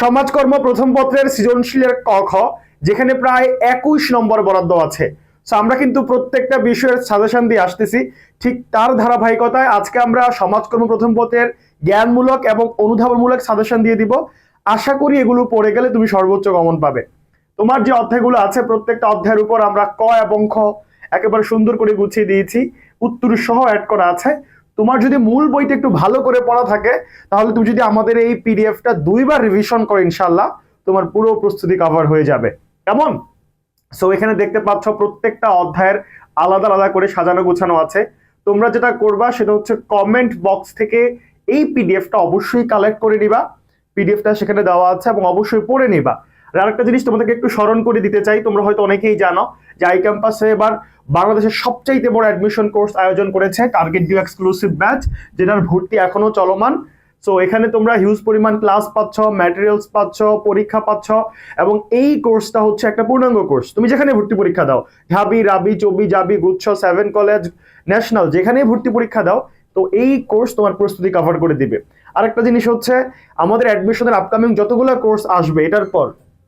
সমাজকর্ম প্রথম পত্রের সৃজনশীলের ক খ, যেখানে প্রায় একুশ নম্বর বরাদ্দ আছে। সো আমরা কিন্তু প্রত্যেকটা বিষয়ের সাজেশন দিয়ে আসতেছি। ঠিক তার ধারাবাহিকতায় আজকে আমরা সমাজকর্ম প্রথম পত্রের জ্ঞানমূলক এবং অনুধাবনমূলক সাজেশন দিয়ে দিব। আশা করি এগুলো পড়ে গেলে তুমি সর্বোচ্চ গমন পাবে। তোমার যে অধ্যায়গুলো আছে, প্রত্যেকটা অধ্যায়ের উপর আমরা ক এবং খ একেবারে সুন্দর করে গুছিয়ে দিয়েছি। উত্তর সহ অ্যাড করা আছে। তোমার যদি মূল বইটা একটু ভালো করে পড়া থাকে, তাহলে তুমি যদি আমাদের এই পিডিএফটা দুইবার রিভিশন করো ইনশাল্লাহ তোমার পুরো প্রস্তুতি কভার হয়ে যাবে। কেমন? সো এখানে দেখতে পাচ্ছ প্রত্যেকটা অধ্যায়ের আলাদা আলাদা করে সাজানো গোছানো আছে। তোমরা যেটা করবা সেটা হচ্ছে কমেন্ট বক্স থেকে এই পিডিএফটা অবশ্যই কালেক্ট করে নিবা। পিডিএফটা সেখানে দেওয়া আছে এবং অবশ্যই পড়ে নিবা। আর আরেকটা জিনিস তোমাদেরকে একটু স্মরণ করে দিতে চাই, তোমরা হয়তো অনেকেই জানো যে আই ক্যাম্পাসে এবার বাংলাদেশের সবচাইতে বড় অ্যাডমিশন কোর্স আয়োজন করেছে টার্গেট ডিউ এক্সক্লুসিভ ব্যাচ যেটার ভর্তি এখনও চলমান। সো এখানে তোমরা হিউজ পরিমাণ ক্লাস পাচ্ছ ম্যাটেরিয়ালস পাচ্ছ, পরীক্ষা পাচ্ছ, এবং এই কোর্সটা হচ্ছে একটা পূর্ণাঙ্গ কোর্স তুমি যেখানে ভর্তি পরীক্ষা দাও, ঢাবি, রাবি, চবি, জাবি, গুচ্ছ সেভেন কলেজ ন্যাশনাল যেখানেই ভর্তি পরীক্ষা দাও, তো এই কোর্স তোমার প্রস্তুতি কভার করে দিবে। আরেকটা জিনিস হচ্ছে, আমাদের অ্যাডমিশনের আপকামিং যতগুলো কোর্স আসবে, এটার পর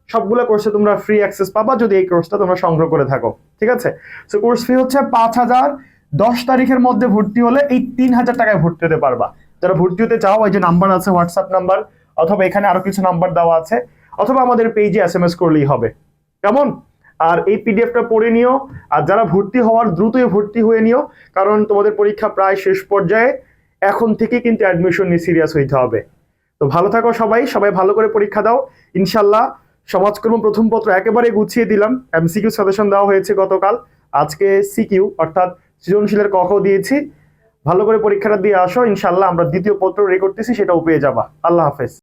সবগুলো কোর্সে তোমরা ফ্রি অ্যাক্সেস পাবা যদি এই কোর্সটা তোমরা সংগ্রহ করে থাকো, ঠিক আছে? সো কোর্স ফি হচ্ছে পাঁচ হাজার, দশ তারিখের মধ্যে ভর্তি হলে এই তিন হাজার টাকায় ভর্তি হতে পারবা। যারা ভর্তি হতে চাও, এই যে নাম্বার আছে হোয়াটসঅ্যাপ নাম্বার অথবা এখানে আরও কিছু নাম্বার দেওয়া আছে, অথবা আমাদের পেজে এস এম এস করলেই হবে। কেমন? আর এই পিডিএফটা পড়ে নিও, আর যারা ভর্তি হওয়ার দ্রুতই ভর্তি হয়ে নিও, কারণ তোমাদের পরীক্ষা প্রায় শেষ পর্যায়ে, এখন থেকে কিন্তু অ্যাডমিশন নিয়ে সিরিয়াস হইতে হবে। তো ভালো থাকো সবাই সবাই ভালো করে পরীক্ষা দাও। ইনশাল্লাহ সমাজকর্ম প্রথম পত্র একেবারে গুছিয়ে দিলাম। এমসিকিউ সাজেশন দেওয়া হয়েছে গতকাল। আজকে সিকিউ অর্থাৎ সৃজনশীলের কখ দিয়েছি। ভালো করে পরীক্ষাটা দিয়ে আসো ইনশাল্লাহ আমরা দ্বিতীয় পত্র রেকর্ড করতেছি সেটাও পেয়ে যাবা। আল্লাহ হাফেজ।